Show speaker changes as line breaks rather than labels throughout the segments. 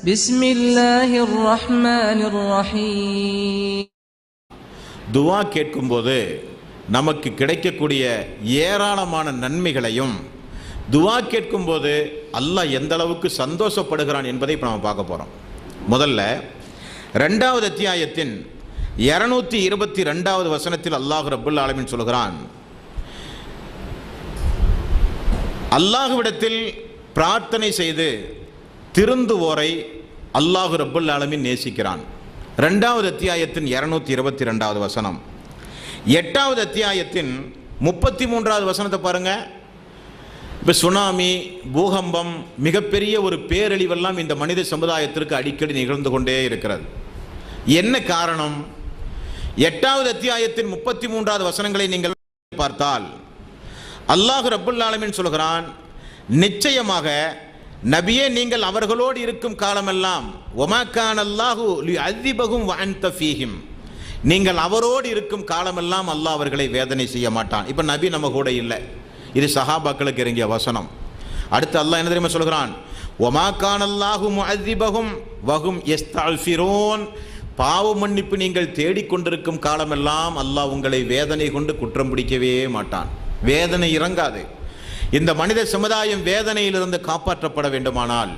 بسم الله الرحمن الرحيم
துவா கேட்கும்போது நமக்கு கிடைக்கக்கூடிய ஏராளமான நன்மைகளையும் துவா கேட்கும்போது அல்லாஹ் எந்த அளவுக்கு சந்தோஷப்படுகிறான் என்பதை இப்போ நம்ம பார்க்க போகிறோம் முதல்ல ரெண்டாவது அத்தியாயத்தின் இரநூத்தி இருபத்தி ரெண்டாவது வசனத்தில் அல்லாஹ் ரப்புல் ஆலமீன் சொல்கிறான் அல்லாஹ்விடத்தில் பிரார்த்தனை செய்து திருந்துவோரை அல்லாஹு ரப்புல் ஆலமின் நேசிக்கிறான். ரெண்டாவது அத்தியாயத்தின் இரநூத்தி இருபத்தி ரெண்டாவது வசனம். எட்டாவது அத்தியாயத்தின் முப்பத்தி மூன்றாவது வசனத்தை பாருங்க. இப்போ சுனாமி பூகம்பம் மிகப்பெரிய ஒரு பேரழிவெல்லாம் இந்த மனித சமுதாயத்திற்கு அடிக்கடி நிகழ்ந்து கொண்டே இருக்கிறது. என்ன காரணம்? எட்டாவது அத்தியாயத்தின் முப்பத்தி மூன்றாவது வசனங்களை நீங்கள் பார்த்தால் அல்லாஹு ரபுல்லாலமின் சொல்கிறான் நிச்சயமாக நபியே நீங்கள் அவர்களோடு இருக்கும் காலமெல்லாம் ஒமாக்கான் அல்லாஹு அதிபகும் வான்த ஃபீஹிம். நீங்கள் அவரோடு இருக்கும் காலமெல்லாம் அல்லாஹ் அவர்களை வேதனை செய்ய மாட்டான். இப்போ நபி நம்ம கூட இல்லை. இது சஹாபாக்களுக்கு இறங்கிய வசனம். அடுத்து அல்லாஹ் என்ன தெரியுமா சொல்கிறான்? ஒமாக்கான் அல்லாஹு அதிபகும் வகும் எஸ்தால்ஃபிரோன் பாவ மன்னிப்பு நீங்கள் தேடிக்கொண்டிருக்கும் காலமெல்லாம் அல்லாஹ் உங்களை வேதனை கொண்டு குற்றம் பிடிக்கவே மாட்டான். வேதனை இறங்காது. இந்த மனித சமுதாயம் வேதனையிலிருந்து காப்பாற்றப்பட வேண்டுமானால்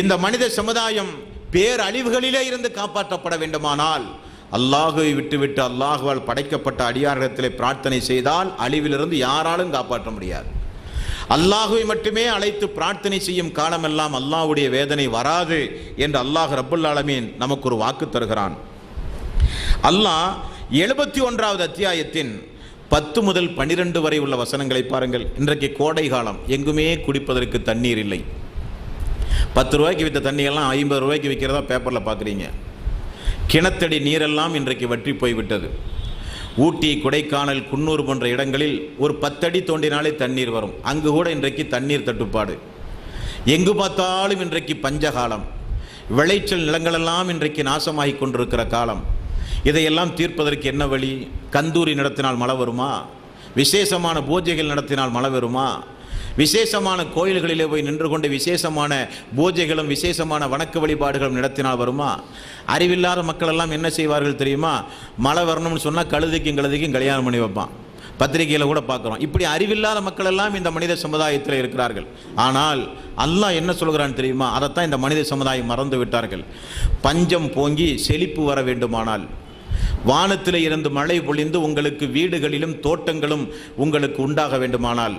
இந்த மனித சமுதாயம் பேரழிவுகளிலே இருந்து காப்பாற்றப்பட வேண்டுமானால் அல்லாஹுவை விட்டுவிட்டு அல்லாஹுவால் படைக்கப்பட்ட அடியாரிடத்திலே பிரார்த்தனை செய்தால் அழிவிலிருந்து யாராலும் காப்பாற்ற முடியாது. அல்லாஹுவை மட்டுமே அழைத்து பிரார்த்தனை செய்யும் காலமெல்லாம் அல்லாஹுடைய வேதனை வராது என்று அல்லாஹ் ரப்புல் ஆலமீன் நமக்கு ஒரு வாக்கு தருகிறான். அல்லாஹ் எழுபத்தி ஒன்றாவது அத்தியாயத்தின் பத்து முதல் பன்னிரண்டு வரை உள்ள வசனங்களை பாருங்கள். இன்றைக்கு கோடை காலம். எங்குமே குடிப்பதற்கு தண்ணீர் இல்லை. பத்து ரூபாய்க்கு விற்ற தண்ணியெல்லாம் ஐம்பது ரூபாய்க்கு விற்கிறதா பேப்பரில் பார்க்குறீங்க. கிணத்தடி நீரெல்லாம் இன்றைக்கு வற்றி போய்விட்டது. ஊட்டி கொடைக்கானல் குன்னூர் போன்ற இடங்களில் ஒரு பத்தடி தோண்டினாலே தண்ணீர் வரும். அங்கு கூட இன்றைக்கு தண்ணீர் தட்டுப்பாடு. எங்கு பார்த்தாலும் இன்றைக்கு பஞ்சகாலம். விளைச்சல் நிலங்களெல்லாம் இன்றைக்கு நாசமாகி கொண்டிருக்கிற காலம். இதையெல்லாம் தீர்ப்பதற்கு என்ன வழி? கந்தூரி நடத்தினால் மழை வருமா? விசேஷமான பூஜைகள் நடத்தினால் மழை வருமா? விசேஷமான கோயில்களிலே போய் நின்று கொண்டு விசேஷமான பூஜைகளும் விசேஷமான வணக்க வழிபாடுகளும் நடத்தினால் வருமா? அறிவில்லாத மக்கள் எல்லாம் என்ன செய்வார்கள் தெரியுமா? மழை வரணும்னு சொன்னால் கழுதைக்கும் கழுதைக்கும் கல்யாணம் பண்ணி வைப்பான். பத்திரிகையில் கூட பார்க்குறோம். இப்படி அறிவில்லாத மக்கள் எல்லாம் இந்த மனித சமுதாயத்தில் இருக்கிறார்கள். ஆனால் அல்லாஹ் என்ன சொல்கிறான் தெரியுமா? அதைத்தான் இந்த மனித சமுதாயம் மறந்து விட்டார்கள். பஞ்சம் போங்கி செழிப்பு வர வேண்டுமானால் வானத்தில் இருந்து மழை பொழிந்து உங்களுக்கு வீடுகளிலும் தோட்டங்களும் உங்களுக்கு உண்டாக வேண்டுமானால்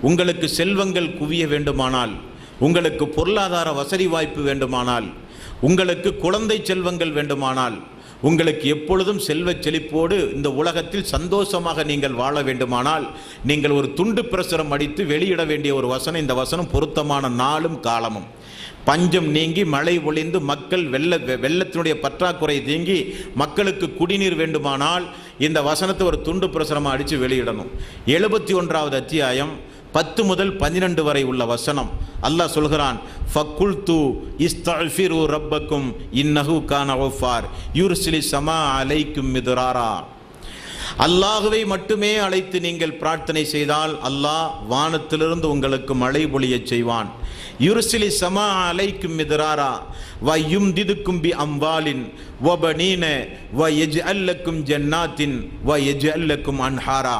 உங்களுக்கு செல்வங்கள் குவிய வேண்டுமானால் உங்களுக்கு பொருளாதார வசதி வாய்ப்பு வேண்டுமானால் உங்களுக்கு குழந்தை செல்வங்கள் வேண்டுமானால் உங்களுக்கு எப்பொழுதும் செல்வச் செழிப்போடு இந்த உலகத்தில் சந்தோஷமாக நீங்கள் வாழ வேண்டுமானால் நீங்கள் ஒரு துண்டு பிரசுரம் அடித்து வெளியிட வேண்டிய ஒரு வசனம் இந்த வசனம் பொருத்தமான நாளும் காலமும். பஞ்சம் நீங்கி மழை ஒளிந்து மக்கள் வெள்ள வெ- வெள்ளத்தினுடைய பற்றாக்குறை நீங்கி மக்களுக்கு குடிநீர் வேண்டுமானால் இந்த வசனத்தை ஒரு துண்டு பிரசுரமாக அடித்து வெளியிடணும். எழுபத்தி ஒன்றாவது அத்தியாயம் பத்து முதல் பன்னிரண்டு வரை உள்ள வசனம். அல்லாஹ் சொல்கிறான் ஃபக்குல்து இஸ்தஃபிரு ரப்பக்கும் இன்னஹு கான ஒஃபார் யூர்சிலி சமா அலைக்கும் மிதுராரா. அல்லாஹுவை மட்டுமே அழைத்து நீங்கள் பிரார்த்தனை செய்தால் அல்லாஹ் வானத்திலிருந்து உங்களுக்கு மழை பொழியச் செய்வான். யுருசிலி சமா அலைக்கும் மிதராரா வ யும்திதுக்கும் பி அம்பாலின் வ பனீன வ எஜ் அல்லக்கும் ஜன்னாத்தின் வ எஜ் அல்லக்கும் அன்ஹாரா.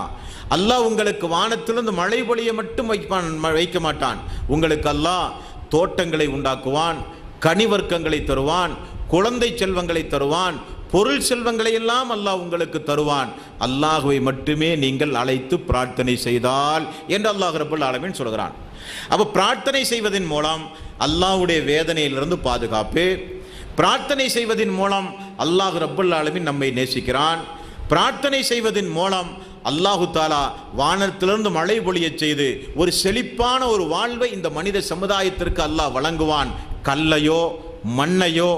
அல்லாஹ் உங்களுக்கு வானத்திலிருந்து மழை பொழிய மட்டும் வைப்பான் வைக்க மாட்டான். உங்களுக்கு அல்லாஹ் தோட்டங்களை உண்டாக்குவான் கனிவர்க்கங்களை தருவான் குழந்தை செல்வங்களை தருவான் பொருள் செல்வங்களை எல்லாம் அல்லாஹ் உங்களுக்கு தருவான். அல்லாஹுவை மட்டுமே நீங்கள் அழைத்து பிரார்த்தனை செய்தால் என்று அல்லாஹ் ரபுல் ஆலமின் சொல்கிறான். அப்போ பிரார்த்தனை செய்வதன் மூலம் அல்லாஹ்வுடைய வேதனையிலிருந்து பாதுகாப்பு. பிரார்த்தனை செய்வதன் மூலம் அல்லாஹ் ரப்புல் ஆலமின் நம்மை நேசிக்கிறான். பிரார்த்தனை செய்வதன் மூலம் அல்லாஹு தாலா வானத்திலிருந்து மழை பொழியச் செய்து ஒரு செழிப்பான ஒரு வாழ்வை இந்த மனித சமுதாயத்திற்கு அல்லாஹ் வழங்குவான். கல்லையோ மண்ணையோ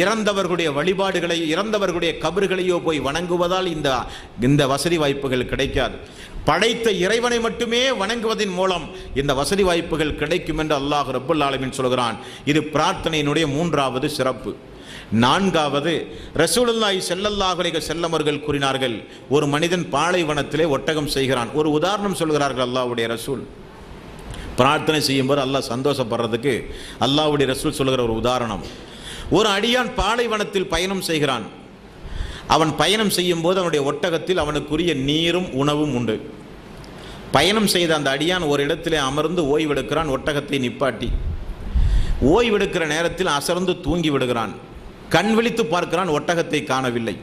இறந்தவர்களுடைய வழிபாடுகளை இறந்தவர்களுடைய கபர்களையோ போய் வணங்குவதால் இந்த இந்த வசதி வாய்ப்புகள் கிடைக்காது. படைத்த இறைவனை மட்டுமே வணங்குவதன் மூலம் இந்த வசதி வாய்ப்புகள் கிடைக்கும் என்று அல்லாஹ் ரபுல் ஆலமின் சொல்கிறான். இது பிரார்த்தனையினுடைய மூன்றாவது சிறப்பு. நான்காவது ரசூலுல்லாய் செல்லல்லாஹுலேக செல்லமர்கள் கூறினார்கள் ஒரு மனிதன் பாலைவனத்திலே ஒட்டகம் செய்கிறான். ஒரு உதாரணம் சொல்கிறார்கள் அல்லாவுடைய ரசூல். பிரார்த்தனை செய்யும்போது அல்லாஹ் சந்தோஷப்படுறதுக்கு அல்லாவுடைய ரசூல் சொல்லுகிற ஒரு உதாரணம். ஒரு அடியான் பாலைவனத்தில் பயணம் செய்கிறான். அவன் பயணம் செய்யும்போது அவனுடைய ஒட்டகத்தில் அவனுக்குரிய நீரும் உணவும் உண்டு. பயணம் செய்த அந்த அடியான் ஒரு இடத்திலே அமர்ந்து ஓய்வெடுக்கிறான் ஒட்டகத்தை நிப்பாட்டி. ஓய்வெடுக்கிற நேரத்தில் அசர்ந்து தூங்கி விடுகிறான். கண் விழித்து பார்க்கிறான் ஒட்டகத்தை காணவில்லை.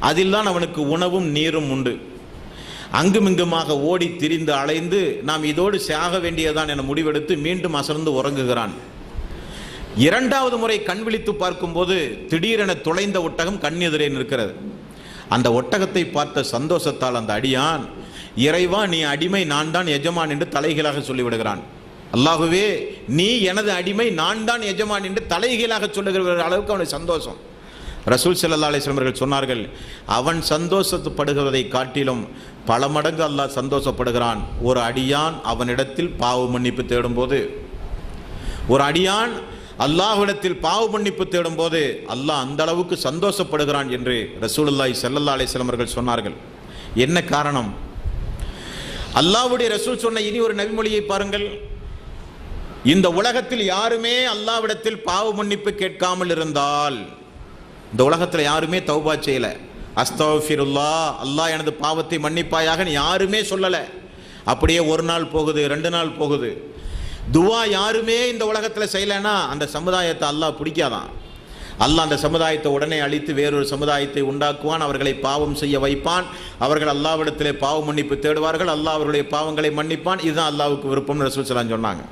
அதில்தான் அவனுக்கு உணவும் நீரும் உண்டு. அங்குமிங்குமாக ஓடி திரிந்து அலைந்து நாம் இதோடு சாக வேண்டியதான் என முடிவெடுத்து மீண்டும் அசர்ந்து உறங்குகிறான். இரண்டாவது முறை கண் விழித்து பார்க்கும்போது திடீரென துளைந்த ஒட்டகம் கண்ணெதிரே நிற்கிறது. அந்த ஒட்டகத்தை பார்த்த சந்தோஷத்தால் அந்த அடியான் இறைவா நீ அடிமை நான் தான் எஜமான் என்று தலைகீழாக சொல்லிவிடுகிறான். அல்லாஹுவே நீ எனது அடிமை நான் தான் எஜமான் என்று தலைகீழாக சொல்லுகிற அளவுக்கு அவனுக்கு சந்தோஷம். ரசூல் செல்லல்லா அலிஸ்லமர்கள் சொன்னார்கள் அவன் சந்தோஷப்படுகிறதை காட்டிலும் பல மடங்கு அல்லாஹ் சந்தோஷப்படுகிறான். ஒரு அடியான் அவனிடத்தில் பாவ மன்னிப்பு தேடும்போது ஒரு அடியான் அல்லாஹ்விடத்தில் பாவ மன்னிப்பு தேடும்போது அல்லாஹ் அந்த அளவுக்கு சந்தோஷப்படுகிறான் என்று ரசூலுல்லாய் செல்லல்லா அலைஹி அவர்கள் சொன்னார்கள். என்ன காரணம்? அல்லாவுடைய ரசூல் சொன்ன இனி ஒரு நபிமொழியை பாருங்கள். இந்த உலகத்தில் யாருமே அல்லாவிடத்தில் பாவ மன்னிப்பு கேட்காமல் இருந்தால் இந்த உலகத்தில் யாருமே தௌபா செய்யல. அஸ்தஃபிருல்லா அல்லாஹ் எனது பாவத்தை மன்னிப்பாயாக யாருமே சொல்லலை. அப்படியே ஒரு நாள் போகுது ரெண்டு நாள் போகுது. துவா யாருமே இந்த உலகத்தில் செய்யலைன்னா அந்த சமுதாயத்தை அல்லாஹ் பிடிக்காதான். அல்லாஹ் அந்த சமுதாயத்தை உடனே அழித்து வேறொரு சமுதாயத்தை உண்டாக்குவான் அவர்களை பாவம் செய்ய வைப்பான். அவர்கள் அல்லாவிடத்திலே பாவ மன்னிப்பு தேடுவார்கள் அல்லாஹ் அவர்களுடைய பாவங்களை மன்னிப்பான். இதுதான் அல்லாவுக்கு விருப்பம்னு ரசூல் ஸல்லல்லாஹு சொன்னாங்க.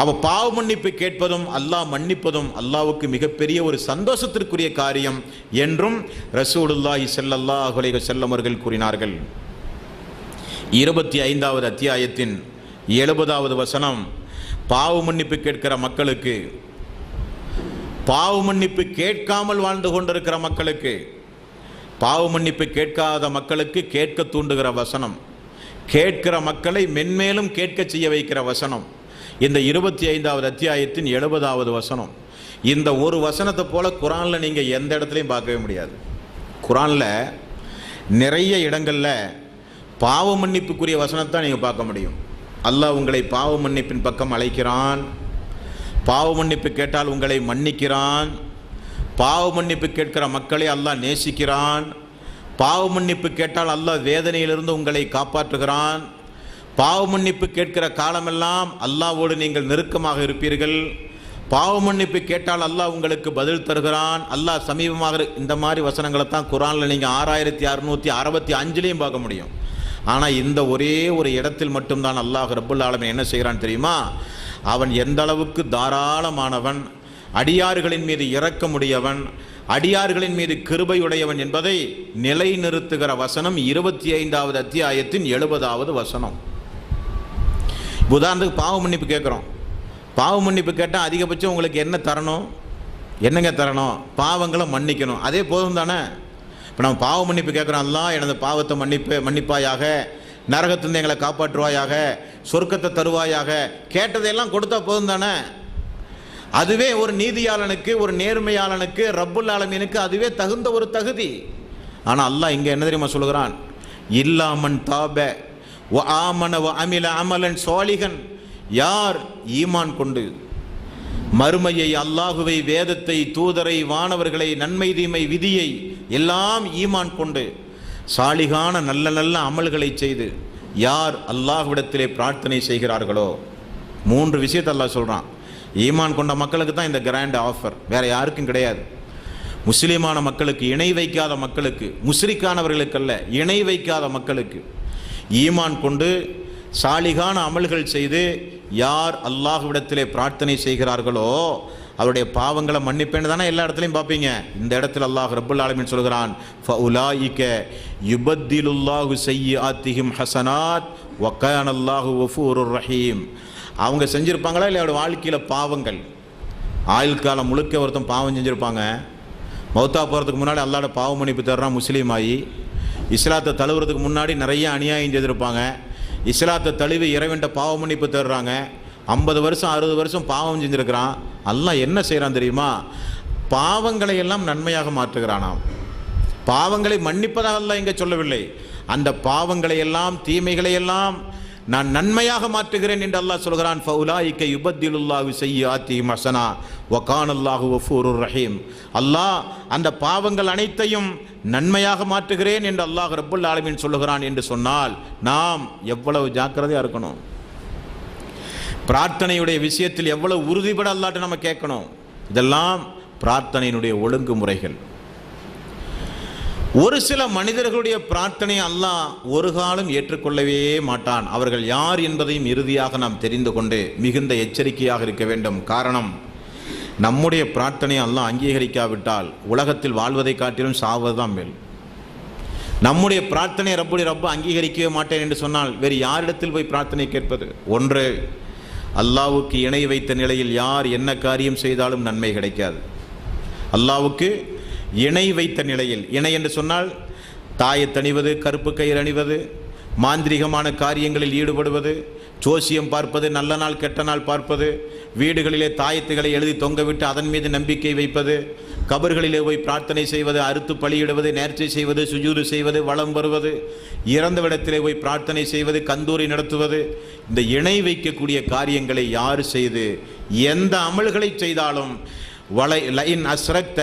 அப்போ பாவ மன்னிப்பு கேட்பதும் அல்லாஹ் மன்னிப்பதும் அல்லாவுக்கு மிகப்பெரிய ஒரு சந்தோஷத்திற்குரிய காரியம் என்றும் ரசூலுல்லாஹி ஸல்லல்லாஹு அலைஹி செல்லமர்கள் கூறினார்கள். இருபத்தி ஐந்தாவது அத்தியாயத்தின் எழுபதாவது வசனம் பாவ மன்னிப்பு கேட்கிற மக்களுக்கு பாவ மன்னிப்பு கேட்காமல் வாழ்ந்து கொண்டிருக்கிற மக்களுக்கு பாவ மன்னிப்பு கேட்காத மக்களுக்கு கேட்க தூண்டுகிற வசனம் கேட்கிற மக்களை மென்மேலும் கேட்க செய்ய வைக்கிற வசனம். இந்த இருபத்தி ஐந்தாவது அத்தியாயத்தின் எழுபதாவது வசனம். இந்த ஒரு வசனத்தை போல குரானில் நீங்கள் எந்த இடத்துலையும் பார்க்கவே முடியாது. குரானில் நிறைய இடங்களில் பாவ மன்னிப்புக்குரிய வசனத்தை நீங்கள் பார்க்க முடியும். அல்லாஹ் உங்களை பாவ மன்னிப்பின் பக்கம் அழைக்கிறான். பாவ மன்னிப்பு கேட்டால் உங்களை மன்னிக்கிறான். பாவ மன்னிப்பு கேட்கிற மக்களை அல்லாஹ் நேசிக்கிறான். பாவ மன்னிப்பு கேட்டால் அல்லாஹ் வேதனையிலிருந்து உங்களை காப்பாற்றுகிறான். பாவ மன்னிப்பு கேட்கிற காலமெல்லாம் அல்லாவோடு நீங்கள் நெருக்கமாக இருப்பீர்கள். பாவ மன்னிப்பு கேட்டால் அல்லாஹ் உங்களுக்கு பதில் தருகிறான். அல்லாஹ் சமீபமாக இந்த மாதிரி வசனங்களை தான் குரானில் நீங்கள் ஆறாயிரத்தி அறுநூற்றி அறுபத்தி அஞ்சுலேயும் பார்க்க முடியும். ஆனால் இந்த ஒரே ஒரு இடத்தில் மட்டும்தான் அல்லாஹ் ரபுல் ஆலமீன் என்ன செய்கிறான் தெரியுமா? அவன் எந்த அளவுக்கு தாராளமானவன் அடியார்களின் மீது இரக்கமுடையவன் அடியார்களின் மீது கிருபையுடையவன் என்பதை நிலைநிறுத்துகிற வசனம் இருபத்தி ஐந்தாவது அத்தியாயத்தின் எழுபதாவது வசனம். உதாரணத்துக்கு பாவ மன்னிப்பு கேட்குறோம். பாவ மன்னிப்பு கேட்டால் அதிகபட்சம் உங்களுக்கு என்ன தரணும்? என்னங்க தரணும்? பாவங்களை மன்னிக்கணும். அதே போதும் தானே? இப்போ நம்ம பாவ மன்னிப்பு கேட்குறோம் எல்லாம் எனது பாவத்தை மன்னிப்பு மன்னிப்பாயாக. நரகத்திலிருந்து எங்களை காப்பாற்றுவாயாக. சொர்க்கத்தை தருவாயாக. கேட்டதையெல்லாம் கொடுத்தா போதும் தானே? அதுவே ஒரு நீதியாளனுக்கு ஒரு நேர்மையாளனுக்கு ரப்புல் ஆலமீனுக்கு அதுவே தகுந்த ஒரு தகுதி. ஆனால் அல்லாஹ் இங்கே என்ன தெரியுமா சொல்கிறான் இல்லாமன் தாப வ ஆமன அமில அமலன் சோழிகன் யார் ஈமான் கொண்டு மறுமையை அல்லாஹுவை வேதத்தை தூதரை வானவர்களை நன்மை தீமை விதியை எல்லாம் ஈமான் கொண்டு சாலிகான நல்ல நல்ல அமல்களை செய்து யார் அல்லாஹ்விடத்திலே பிரார்த்தனை செய்கிறார்களோ மூன்று விஷயத்தை அல்லாஹ் சொல்கிறான் ஈமான் கொண்ட மக்களுக்கு தான் இந்த கிராண்ட் ஆஃபர் வேறு யாருக்கும் கிடையாது. முஸ்லீமான மக்களுக்கு இணை வைக்காத மக்களுக்கு முஸ்ரிக்கானவர்களுக்கல்ல இணை வைக்காத மக்களுக்கு ஈமான் கொண்டு சாலிகான அமல்கள் செய்து யார் அல்லாஹுவிடத்திலே பிரார்த்தனை செய்கிறார்களோ அவருடைய பாவங்களை மன்னிப்பேன்னு தானே எல்லா இடத்துலையும் பார்ப்பீங்க. இந்த இடத்துல அல்லாஹ் ரபுல் ஆலமின் சொல்கிறான் ஃபஉலாயிக யுபத்திலுல்லாஹு செய்யாத்திஹிம் ஹசனாத் ஒக்கான் அல்லாஹு வஃபூருர் ரஹீம். அவங்க செஞ்சுருப்பாங்களா இல்லை அவருடைய வாழ்க்கையில் பாவங்கள். ஆயுள் காலம் முழுக்க ஒருத்தன் பாவம் செஞ்சுருப்பாங்க. மௌத்தா போகிறதுக்கு முன்னாடி அல்லாட பாவ மன்னிப்பு தர்றான் முஸ்லீம் ஆகி இஸ்லாத்தை தழுவுறதுக்கு முன்னாடி நிறைய அநியாயம் செஞ்சுருப்பாங்க. இஸ்லாத்தை தழுவி இறைவன்ட்ட பாவ மன்னிப்பு தர்றாங்க ஐம்பது வருஷம் அறுபது வருஷம் பாவம் செஞ்சுருக்கிறான். அல்லாஹ் என்ன செய்கிறான் தெரியுமா? பாவங்களை எல்லாம் நன்மையாக மாற்றுகிறானாம். பாவங்களை மன்னிப்பதாக அல்லாஹ் இங்கே சொல்லவில்லை. அந்த பாவங்களை எல்லாம் தீமைகளை எல்லாம் நான் நன்மையாக மாற்றுகிறேன் என்று அல்லாஹ் சொல்கிறான் ஃபவுலாயிக்க யுபத்திலுல்லாஹு செய்யாத்தி மசனா வகான் அல்லாஹு வஃபூருர் ரஹீம். அல்லாஹ் அந்த பாவங்கள் அனைத்தையும் நன்மையாக மாற்றுகிறேன் என்று அல்லாஹ் ரப்புல் ஆலமீன் சொல்லுகிறான் என்று சொன்னால் நாம் எவ்வளவு ஜாக்கிரதையாக இருக்கணும்? பிரார்த்தனையுடைய விஷயத்தில் எவ்வளவு உறுதிபட அல்லாட்ட நம்ம கேட்கணும்? இதெல்லாம் பிரார்த்தனையினுடைய ஒழுங்குமுறைகள். ஒரு சில மனிதர்களுடைய பிரார்த்தனை அல்லாஹ் ஒரு காலம் ஏற்றுக்கொள்ளவே மாட்டான். அவர்கள் யார் என்பதையும் இறுதியாக நாம் தெரிந்து கொண்டு மிகுந்த எச்சரிக்கையாக இருக்க வேண்டும். காரணம் நம்முடைய பிரார்த்தனை அல்லாஹ் அங்கீகரிக்காவிட்டால் உலகத்தில் வாழ்வதை காட்டிலும் சாவதுதான் மேல். நம்முடைய பிரார்த்தனை ரப்படி ரப்ப அங்கீகரிக்கவே மாட்டேன் என்று சொன்னால் வேறு யாரிடத்தில் போய் பிரார்த்தனை கேட்பது? ஒன்று அல்லாவுக்கு இணை வைத்த நிலையில் யார் என்ன காரியம் செய்தாலும் நன்மை கிடைக்காது. அல்லாவுக்கு இணை வைத்த நிலையில் இணை என்று சொன்னால் தாயை தணிவது கருப்பு கயிறு அணிவது மாந்திரிகமான காரியங்களில் ஈடுபடுவது ஜோசியம் பார்ப்பது நல்ல நாள் கெட்ட நாள் பார்ப்பது வீடுகளிலே தாயத்துகளை எழுதி தொங்கவிட்டு அதன் மீது நம்பிக்கை வைப்பது கபர்களிலே போய் பிரார்த்தனை செய்வது அறுத்து பலியிடுவது நேர்ச்சை செய்வது சுஜூது செய்வது வளம் வருவது இறந்தவிடத்திலே போய் பிரார்த்தனை செய்வது கந்தூரி நடத்துவது இந்த இணை வைக்கக்கூடிய காரியங்களை யார் செய்து எந்த அமல்களை செய்தாலும் வலை லைன் அஸ்ரக்த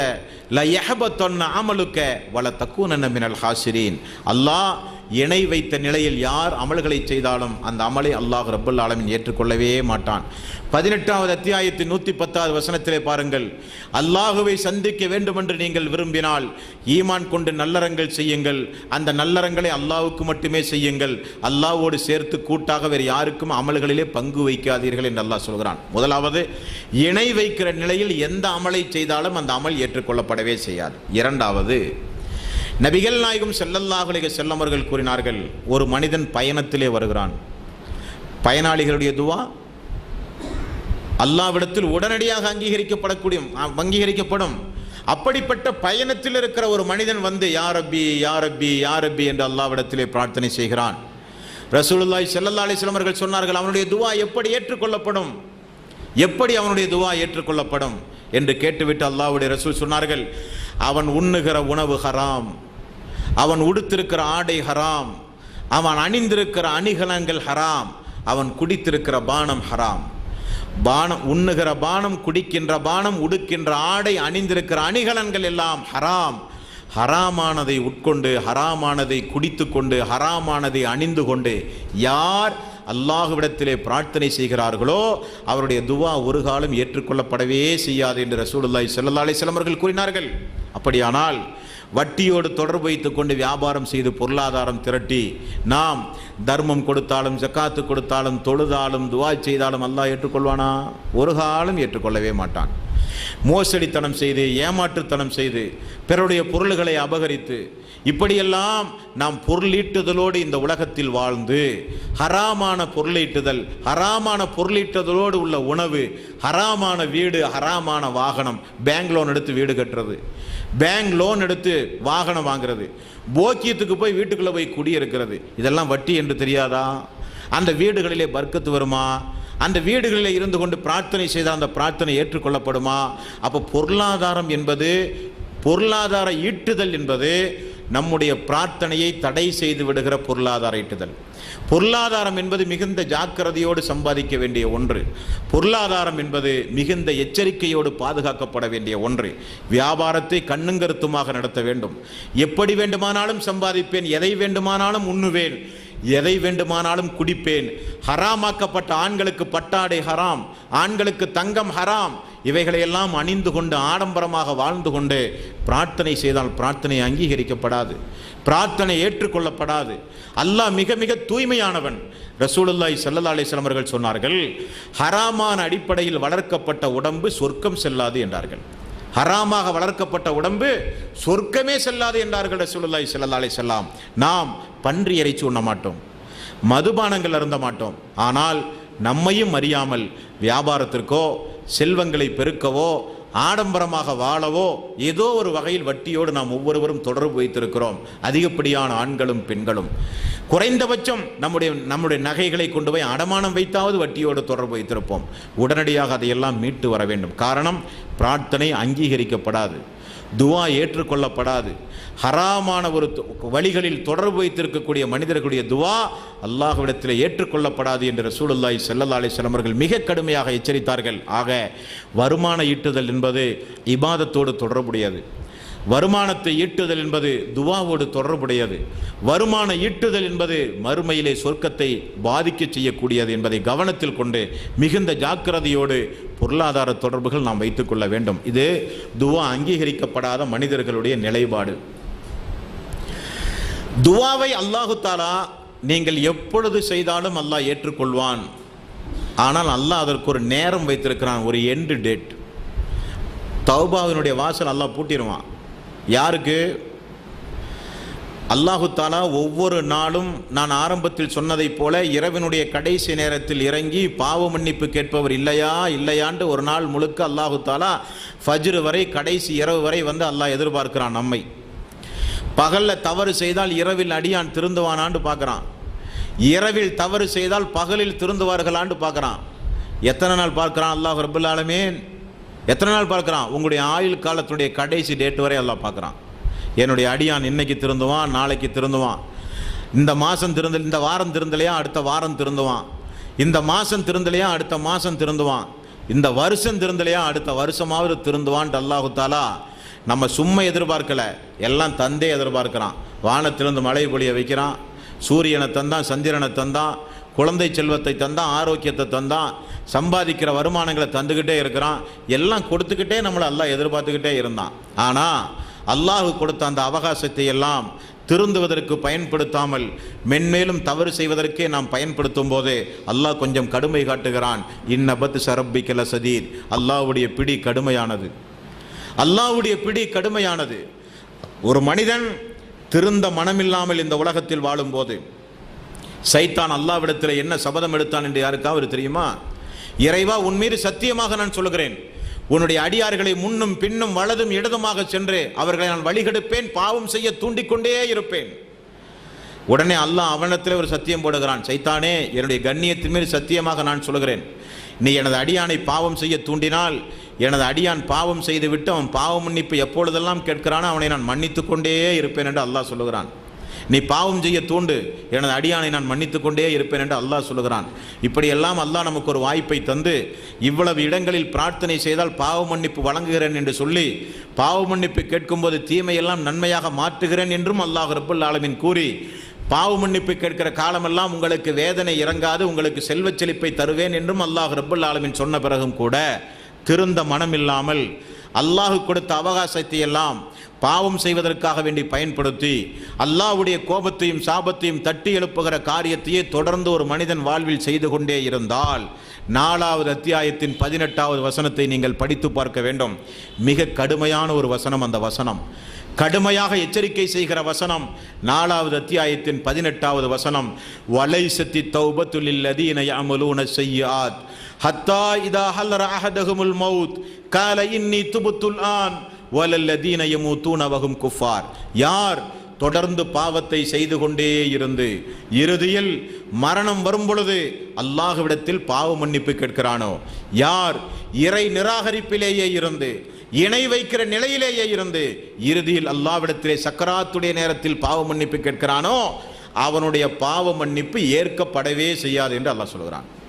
லயஹபத்தொன்ன அமலுக்க வல தக்கூன மினல் ஹாசிரீன் அல்லாஹ் இணை வைத்த நிலையில் யார் அமல்களை செய்தாலும் அந்த அமலை அல்லாஹ் ரப்புல் ஆலமின் ஏற்றுக்கொள்ளவே மாட்டான். பதினெட்டாவது அத்தியாயத்தின் நூற்றி பத்தாவது வசனத்திலே பாருங்கள். அல்லாஹுவை சந்திக்க வேண்டுமென்று நீங்கள் விரும்பினால் ஈமான் கொண்டு நல்லறங்கள் செய்யுங்கள். அந்த நல்லறங்களை அல்லாவுக்கு மட்டுமே செய்யுங்கள். அல்லாவோடு சேர்த்து கூட்டாக வேறு யாருக்கும் அமல்களிலே பங்கு வைக்காதீர்கள் என்று அல்லாஹ் சொல்கிறான். முதலாவது இணை வைக்கிற நிலையில் எந்த அமலை செய்தாலும் அந்த அமல் ஏற்றுக்கொள்ளப்படவே செய்யாது. இரண்டாவது நபிகள் நாயகம் ஸல்லல்லாஹு செல்லமர்கள் கூறினார்கள் ஒரு மனிதன் பயணத்திலே வருகிறான். பயனாளிகளுடைய துவா அல்லாவிடத்தில் உடனடியாக அங்கீகரிக்கப்படக்கூடிய அங்கீகரிக்கப்படும். அப்படிப்பட்ட பயணத்தில் இருக்கிற ஒரு மனிதன் வந்து யார் ரப்பி யாரப்பி யா ரப்பி என்று அல்லாவிடத்திலே பிரார்த்தனை செய்கிறான். ரசூலுல்லாய் செல்லல்லா அலைஹி அவர்கள் சொன்னார்கள் அவனுடைய துவா எப்படி ஏற்றுக்கொள்ளப்படும்? எப்படி அவனுடைய துவா ஏற்றுக்கொள்ளப்படும்? என்று கேட்டுவிட்டு அல்லாவுடைய ரசூல் சொன்னார்கள் அவன் உண்ணுகிற உணவு ஹராம். அவன் உடுத்திருக்கிற ஆடை ஹராம். அவன் அணிந்திருக்கிற அணிகலன்கள் ஹராம். அவன் குடித்திருக்கிற பானம் ஹராம். பானம் உண்ணுகிற பானம் குடிக்கின்ற பானம் உடுக்கின்ற ஆடை அணிந்திருக்கிற அணிகலன்கள் எல்லாம் ஹராம். ஹராமானதை உட்கொண்டு ஹராமானதை குடித்து கொண்டு ஹராமானதை அணிந்து கொண்டு யார் அல்லாஹுவிடத்திலே பிரார்த்தனை செய்கிறார்களோ அவருடைய துவா ஒரு காலம் ஏற்றுக்கொள்ளப்படவே செய்யாது என்று ரசூலுல்லாய் செல்லல்லா அலைஹி அவர்கள் கூறினார்கள். அப்படியானால் வட்டியோடு தொடர்பு வைத்துக் கொண்டு வியாபாரம் செய்து பொருளாதாரம் திரட்டி நாம் தர்மம் கொடுத்தாலும் ஜக்காத்து கொடுத்தாலும் தொழுதாலும் துவா செய்தாலும் அல்லாஹ் ஏற்றுக்கொள்வானா? ஒரு காலம் ஏற்றுக்கொள்ளவே மாட்டான். மோசடித்தனம் செய்து ஏமாற்றுத்தனம் செய்து பிறருடைய பொருள்களை அபகரித்து இப்படியெல்லாம் நாம் பொருளீட்டுதலோடு இந்த உலகத்தில் வாழ்ந்து ஹராமான பொருளீட்டுதல் ஹராமான பொருளீட்டுதலோடு உள்ள உணவு ஹராமான வீடு ஹராமான வாகனம் பேங்க் லோன் எடுத்து வீடு கட்டுறது. பேங்க் லோன் எடுத்து வாகனம் வாங்குறது. போக்கியத்துக்கு போய் வீட்டுக்குள்ளே போய் குடியிருக்கிறது. இதெல்லாம் வட்டி என்று தெரியாதா? அந்த வீடுகளிலே பர்க்கத்து வருமா? அந்த வீடுகளில் இருந்து கொண்டு பிரார்த்தனை செய்தால் அந்த பிரார்த்தனை ஏற்றுக்கொள்ளப்படுமா? அப்போ பொருளாதாரம் என்பது பொருளாதார ஈட்டுதல் என்பது நம்முடைய பிரார்த்தனையை தடை செய்து விடுகிற பொருளாதார ஈட்டுதல். பொருளாதாரம் என்பது மிகுந்த ஜாக்கிரதையோடு சம்பாதிக்க வேண்டிய ஒன்று. பொருளாதாரம் என்பது மிகுந்த எச்சரிக்கையோடு பாதுகாக்கப்பட வேண்டிய ஒன்று. வியாபாரத்தை கண்ணுங்கருத்துமாக நடத்த வேண்டும். எப்படி வேண்டுமானாலும் சம்பாதிப்பேன் எதை வேண்டுமானாலும் உண்ணுவேன். எதை வேண்டுமானாலும் குடிப்பேன். ஹராமாக்கப்பட்ட ஆண்களுக்கு பட்டாடை ஹராம் ஆண்களுக்கு தங்கம் ஹராம். இவைகளையெல்லாம் அணிந்து கொண்டு ஆடம்பரமாக வாழ்ந்து கொண்டு பிரார்த்தனை செய்தால் பிரார்த்தனை அங்கீகரிக்கப்படாது. பிரார்த்தனை ஏற்றுக்கொள்ளப்படாது. அல்லாஹ் மிக மிக தூய்மையானவன். ரசூலுல்லாய் சல்லா அலிஸ்லாம் அவர்கள் சொன்னார்கள் ஹராமான அடிப்படையில் வளர்க்கப்பட்ட உடம்பு சொர்க்கம் செல்லாது என்றார்கள். ஹராமாக வளர்க்கப்பட்ட உடம்பு சொர்க்கமே செல்லாது என்றார்கள் ரசூலுல்லாஹி ஸல்லல்லாஹு அலைஹி நாம் பன்றி இறைச்சி உண்ண மாட்டோம் மதுபானங்கள் அருந்த மாட்டோம். ஆனால் நம்மையும் அறியாமல் வியாபாரத்திற்கோ செல்வங்களை பெருக்கவோ ஆடம்பரமாக வாழவோ ஏதோ ஒரு வகையில் வட்டியோடு நாம் ஒவ்வொருவரும் தொடர்பு வைத்திருக்கிறோம். அதிகப்படியான ஆண்களும் பெண்களும். குறைந்தபட்சம் நம்முடைய நம்முடைய நகைகளை கொண்டு போய் அடமானம் வைத்தாவது வட்டியோடு தொடர்பு வைத்திருப்போம். உடனடியாக அதையெல்லாம் மீட்டு வர வேண்டும். காரணம் பிரார்த்தனை அங்கீகரிக்கப்படாது. துவா ஏற்றுக்கொள்ளப்படாது. ஹராமான ஒரு வழிகளில் தொடர்பு வைத்திருக்கக்கூடிய மனிதர்களுடைய துவா அல்லாஹ்விடத்தில் ஏற்றுக்கொள்ளப்படாது என்று ரசூலுல்லாய் செல்லல்லா அலிஸ்லாம் அவர்கள் மிக கடுமையாக எச்சரித்தார்கள். ஆக வருமான ஈட்டுதல் என்பது இபாதத்தோடு தொடர்புடையது. வருமானத்தை ஈட்டுதல் என்பது துவாவோடு தொடர்புடையது. வருமான ஈட்டுதல் என்பது மறுமையிலே சொர்க்கத்தை பாதிக்க செய்யக்கூடியது என்பதை கவனத்தில் கொண்டு மிகுந்த ஜாக்கிரதையோடு பொருளாதார தொடர்புகள் நாம் வைத்துக்கொள்ள வேண்டும். இது துவா அங்கீகரிக்கப்படாத மனிதர்களுடைய நிலைப்பாடு. துவாவை அல்லாஹு தாலா நீங்கள் எப்பொழுது செய்தாலும் அல்லாஹ் ஏற்றுக்கொள்வான். ஆனால் அல்லாஹ் அதற்கு ஒரு நேரம் வைத்திருக்கிறான் ஒரு எண்டு டேட் தௌபாவினுடைய வாசல் அல்லாஹ் பூட்டிடுவான். யாருக்கு? அல்லாஹு தாலா ஒவ்வொரு நாளும் நான் ஆரம்பத்தில் சொன்னதைப் போல இரவினுடைய கடைசி நேரத்தில் இறங்கி பாவ மன்னிப்பு கேட்பவர் இல்லையா? இல்லையாண்டு ஒரு நாள் முழுக்க அல்லாஹு தாலா ஃபஜ்ரு வரை கடைசி இரவு வரை வந்து அல்லாஹ் எதிர்பார்க்கிறான் நம்மை. பகலில் தவறு செய்தால் இரவில் அடியான் திருந்துவானான்னு பார்க்குறான். இரவில் தவறு செய்தால் பகலில் திருந்துவார்களான்னு பார்க்குறான். எத்தனை நாள் பார்க்குறான்? அல்லாஹ் ரபுல் எத்தனை நாள் பார்க்குறான்? உங்களுடைய ஆயுள் காலத்துடைய கடைசி டேட் வரை எல்லாம் பார்க்குறான். என்னுடைய அடியான் இன்னைக்கு திருந்துவான் நாளைக்கு திருந்துவான். இந்த மாதம் திருந்த இந்த வாரம் திருந்தலையா அடுத்த வாரம் திருந்துவான். இந்த மாதம் திருந்தலையா அடுத்த மாதம் திருந்துவான். இந்த வருஷம் திருந்தலையா அடுத்த வருஷமாவது திருந்துவான்ட்டு அல்லாஹு தாலா நம்ம சும்மா எதிர்பார்க்கலை. எல்லாம் தந்தே எதிர்பார்க்கிறான். வானத்திலிருந்து மழை பொழிய வைக்கிறான். சூரியனை தந்தான் சந்திரனை தந்தான். குழந்தை செல்வத்தை தந்தான் ஆரோக்கியத்தை தந்தான் சம்பாதிக்கிற வருமானங்களை தந்துக்கிட்டே இருக்கிறான். எல்லாம் கொடுத்துக்கிட்டே நம்மளை அல்லாஹ் எதிர்பார்த்துக்கிட்டே இருந்தான். ஆனால் அல்லாஹ் கொடுத்த அந்த அவகாசத்தை எல்லாம் திருந்துவதற்கு பயன்படுத்தாமல் மென்மேலும் தவறு செய்வதற்கே நாம் பயன்படுத்தும் போது அல்லாஹ் கொஞ்சம் கடுமை காட்டுகிறான். இன்னபத்து சரப்பிக்கல சதீர் அல்லாஹ்வுடைய பிடி கடுமையானது. அல்லாஹ்வுடைய பிடி கடுமையானது. ஒரு மனிதன் திருந்த மனமில்லாமல் இந்த உலகத்தில் வாழும்போது சைத்தான் அல்லாவிடத்தில் என்ன சபதம் எடுத்தான் என்று யாருக்காவது தெரியுமா? இறைவா உன் மீது சத்தியமாக நான் சொல்லுகிறேன். உன்னுடைய அடியார்களை முன்னும் பின்னும் வலதும் இடதுமாக சென்று அவர்களை நான் வழிகெடுப்பேன் பாவம் செய்ய தூண்டிக்கொண்டே இருப்பேன். உடனே அல்லாஹ் அவனத்தில் ஒரு சத்தியம் போடுகிறான். சைத்தானே என்னுடைய கண்ணியத்தின் மீது சத்தியமாக நான் சொல்லுகிறேன். நீ எனது அடியானை பாவம் செய்ய தூண்டினால் எனது அடியான் பாவம் செய்துவிட்டு அவன் பாவ மன்னிப்பு எப்பொழுதெல்லாம் கேட்கிறானோ அவனை நான் மன்னித்து கொண்டே இருப்பேன் என்று அல்லாஹ் சொல்லுகிறான். நீ பாவம் செய்ய தூண்டு. எனது அடியானை நான் மன்னித்து கொண்டே இருப்பேன் என்று அல்லாஹ் சொல்லுகிறான். இப்படியெல்லாம் அல்லாஹ் நமக்கு ஒரு வாய்ப்பை தந்து இவ்வளவு இடங்களில் பிரார்த்தனை செய்தால் பாவ மன்னிப்பு வழங்குகிறேன் என்று சொல்லி பாவ மன்னிப்பு கேட்கும்போது தீமையெல்லாம் நன்மையாக மாற்றுகிறேன் என்றும் அல்லாஹ் ரபுல் ஆலமின் கூறி பாவ மன்னிப்பு கேட்கிற காலமெல்லாம் உங்களுக்கு வேதனை இறங்காது உங்களுக்கு செல்வச் செழிப்பை தருவேன் என்றும் அல்லாஹ் ரபுல் ஆலமின் சொன்ன பிறகும் கூட திருந்த மனமில்லாமல் அல்லாஹ் கொடுத்த அவகாசத்தை எல்லாம் பாவம் செய்வதற்காக வேண்டி பயன்படுத்தி அல்லாஹ்வுடைய கோபத்தையும் சாபத்தையும் தட்டி எழுப்புகிற காரியத்தையே தொடர்ந்து ஒரு மனிதன் வாழ்வில் செய்து கொண்டே இருந்தால் நாலாவது அத்தியாயத்தின் பதினெட்டாவது வசனத்தை நீங்கள் படித்து பார்க்க வேண்டும். மிக கடுமையான ஒரு வசனம் அந்த வசனம். கடுமையாக எச்சரிக்கை செய்கிற வசனம். நாலாவது அத்தியாயத்தின் பதினெட்டாவது வசனம். வலை சத்தி தௌபத்துலில் அதீன அமலூன செய்யாத் ஹத்தா இதா ஹல்லர அஹதஹுமுல் மௌத் கால இன்னி துபுத்துல் ஆன் வலல்லதீன யமூத்தூன தூணவகும் குஃபார் யார் தொடர்ந்து பாவத்தை செய்து கொண்டே இருந்து இறுதியில் மரணம் வரும் பொழுது அல்லாஹ்விடத்தில் பாவ மன்னிப்பு கேட்கிறானோ? யார் இறை நிராகரிப்பிலேயே இருந்து இணை வைக்கிற நிலையிலேயே இருந்து இறுதியில் அல்லாவிடத்திலே சக்கராத்துடைய நேரத்தில் பாவ மன்னிப்பு கேட்கிறானோ? அவனுடைய பாவ மன்னிப்பு ஏற்கப்படவே செய்யாது என்று அல்லாஹ் சொல்கிறான்.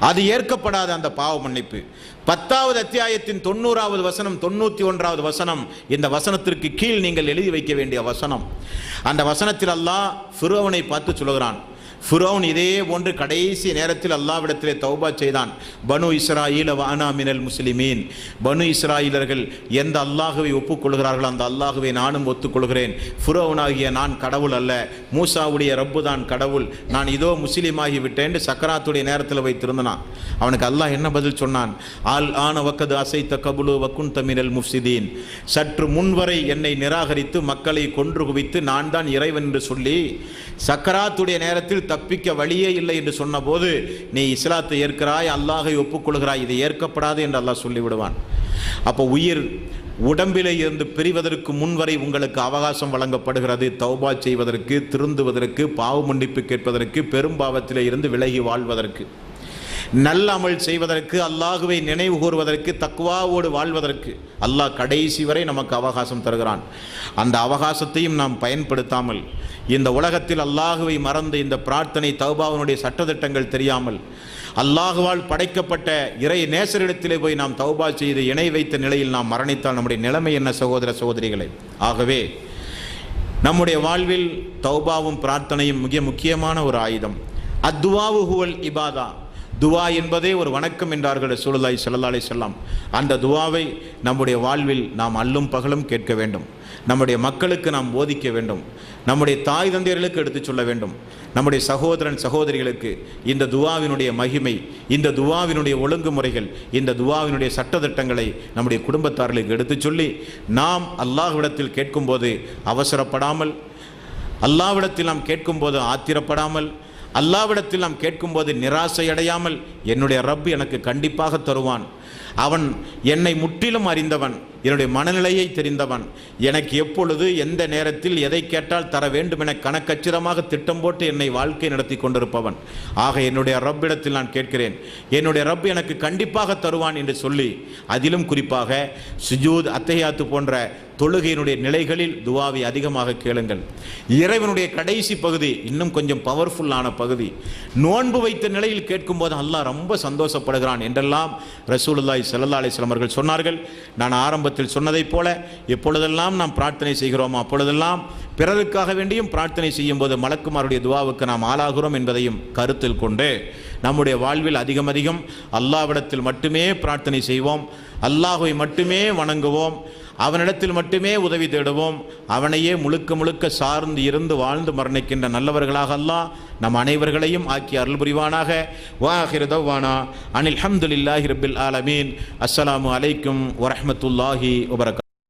அது ஏற்கப்படாத அந்த பாவ மன்னிப்பு. பத்தாவது அத்தியாயத்தின் தொண்ணூறாவது வசனம் தொண்ணூத்தி ஒன்றாவது வசனம் இந்த வசனத்திற்கு கீழ் நீங்கள் எழுதி வைக்க வேண்டிய வசனம். அந்த வசனத்தில் அல்லாஹ் ஃபிரோவனை பார்த்து சொல்கிறான் ஃபுரோன் இதே போன்று கடைசி நேரத்தில் அல்லாவிடத்திலே தௌபா செய்தான். பனு இஸ்ராயில் வானா மினல் முஸ்லிமீன். பனு இஸ்ராயிலர்கள் எந்த அல்லாஹுவை ஒப்புக்கொள்கிறார்களோ அந்த அல்லாஹுவை நானும் ஒத்துக்கொள்கிறேன். ஃபிரோவனாகிய நான் கடவுள் அல்ல. மூசாவுடைய ரப்பு தான் கடவுள். நான் இதோ முஸ்லீமாகி விட்டேன். சக்கராத்துடைய நேரத்தில் வைத்திருந்தனான் அவனுக்கு அல்லாஹ் என்ன பதில் சொன்னான்? ஆல் ஆன வக்கது அசைத்த கபுலு வக்குன் தமிழல் முஃப்சிதீன். சற்று முன்வரை என்னை நிராகரித்து மக்களை கொன்று குவித்து நான் தான் இறைவன் என்று சொல்லி சக்கராத்துடைய நேரத்தில் தப்பிக்க வழியே இல்லை என்று சொன்னபோது நீ இஸ்லாத்தை ஏற்கிறாய் அல்லாஹை ஒப்புக்கொள்கிறாய் இது ஏற்கப்படாது என்று அல்லாஹ் சொல்லிவிடுவான். அப்போ உயிர் உடம்பிலே இருந்து பிரிவதற்கு முன்வரை உங்களுக்கு அவகாசம் வழங்கப்படுகிறது. தௌபா செய்வதற்கு திருந்துவதற்கு பாவ மன்னிப்பு கேட்பதற்கு பெரும்பாவத்திலே இருந்து விலகி வாழ்வதற்கு. நல்ல அமல் செய்வதற்கு அல்லாஹுவை நினைவு கூறுவதற்கு தக்குவாவோடு வாழ்வதற்கு அல்லாஹ் கடைசி வரை நமக்கு அவகாசம் தருகிறான். அந்த அவகாசத்தையும் நாம் பயன்படுத்தாமல் இந்த உலகத்தில் அல்லாஹுவை மறந்து இந்த பிரார்த்தனை தௌபாவினுடைய சட்டத்திட்டங்கள் தெரியாமல் அல்லாஹுவால் படைக்கப்பட்ட இறை நேசரிடத்திலே போய் நாம் தௌபா செய்து இணை வைத்த நிலையில் நாம் மரணித்தால் நம்முடைய நிலைமை என்ன சகோதர சகோதரிகளை? ஆகவே நம்முடைய வாழ்வில் தௌபாவும் பிரார்த்தனையும் மிக முக்கியமான ஒரு ஆயுதம். அத்வாவு ஹுவல் இபாதா. துவா என்பதே ஒரு வணக்கம் என்றார்கள் சூழலாய் செல்லலாலை செல்லாம் அந்த துவாவை நம்முடைய வாழ்வில் நாம் அல்லும் பகலும் கேட்க வேண்டும். நம்முடைய மக்களுக்கு நாம் போதிக்க வேண்டும். நம்முடைய தாய் தந்தையர்களுக்கு எடுத்துச் சொல்ல வேண்டும். நம்முடைய சகோதரன் சகோதரிகளுக்கு இந்த துவாவினுடைய மகிமை இந்த துவாவினுடைய ஒழுங்குமுறைகள் இந்த துவாவினுடைய சட்டத்திட்டங்களை நம்முடைய குடும்பத்தார்களுக்கு எடுத்துச் சொல்லி நாம் அல்லாஹ்விடத்தில் கேட்கும்போது அவசரப்படாமல் அல்லாவிடத்தில் நாம் கேட்கும்போது ஆத்திரப்படாமல் அல்லாவிடத்தில் நாம் கேட்கும்போது நிராசை அடையாமல் என்னுடைய ரப் எனக்கு கண்டிப்பாக தருவான். அவன் என்னை முற்றிலும் அறிந்தவன். என்னுடைய மனநிலையை தெரிந்தவன். எனக்கு எப்பொழுது எந்த நேரத்தில் எதை கேட்டால் தர வேண்டும் என கணக்கச்சிதமாக திட்டம் போட்டு என்னை வாழ்க்கை நடத்தி கொண்டிருப்பவன். ஆக என்னுடைய ரப்பிடத்தில் நான் கேட்கிறேன். என்னுடைய ரப் எனக்கு கண்டிப்பாக தருவான் என்று சொல்லி அதிலும் குறிப்பாக சுஜூத் அத்தையாத்து போன்ற தொழுகையினுடைய நிலைகளில் துவாவை அதிகமாக கேளுங்கள். இறைவனுடைய கடைசி பகுதி இன்னும் கொஞ்சம் பவர்ஃபுல்லான பகுதி. நோன்பு வைத்த நிலையில் கேட்கும்போது அல்லாஹ் ரொம்ப சந்தோஷப்படுகிறான் என்றெல்லாம் ரசூலுல்லாய் ஸல்லல்லாஹு அலிஸ்லாமர்கள் சொன்னார்கள். நான் ஆரம்பத்தில் சொன்னதைப் போல எப்பொழுதெல்லாம் நாம் பிரார்த்தனை செய்கிறோமோ அப்பொழுதெல்லாம் பிறருக்காக வேண்டியும் பிரார்த்தனை செய்யும் போது மலக்குமாருடைய துவாவுக்கு நாம் ஆளாகிறோம் என்பதையும் கருத்தில் கொண்டு நம்முடைய வாழ்வில் அதிகம் அதிகம் அல்லாவிடத்தில் மட்டுமே பிரார்த்தனை செய்வோம். அல்லாஹுவை மட்டுமே வணங்குவோம். அவனிடத்தில் மட்டுமே உதவி தேடுவோம். அவனையே முழுக்க முழுக்க சார்ந்து இருந்து வாழ்ந்து மரணிக்கின்ற நல்லவர்களாக அல்லாஹ் நம் அனைவர்களையும் ஆக்கி அருள் புரிவானாக. வாஹிருதவானா அனில் ஹம்துலில்லாஹி ரபில் ஆலமீன். அஸ்ஸலாமு அலைக்கும் வரஹ்மத்துல்லாஹி வபரகாத்துஹு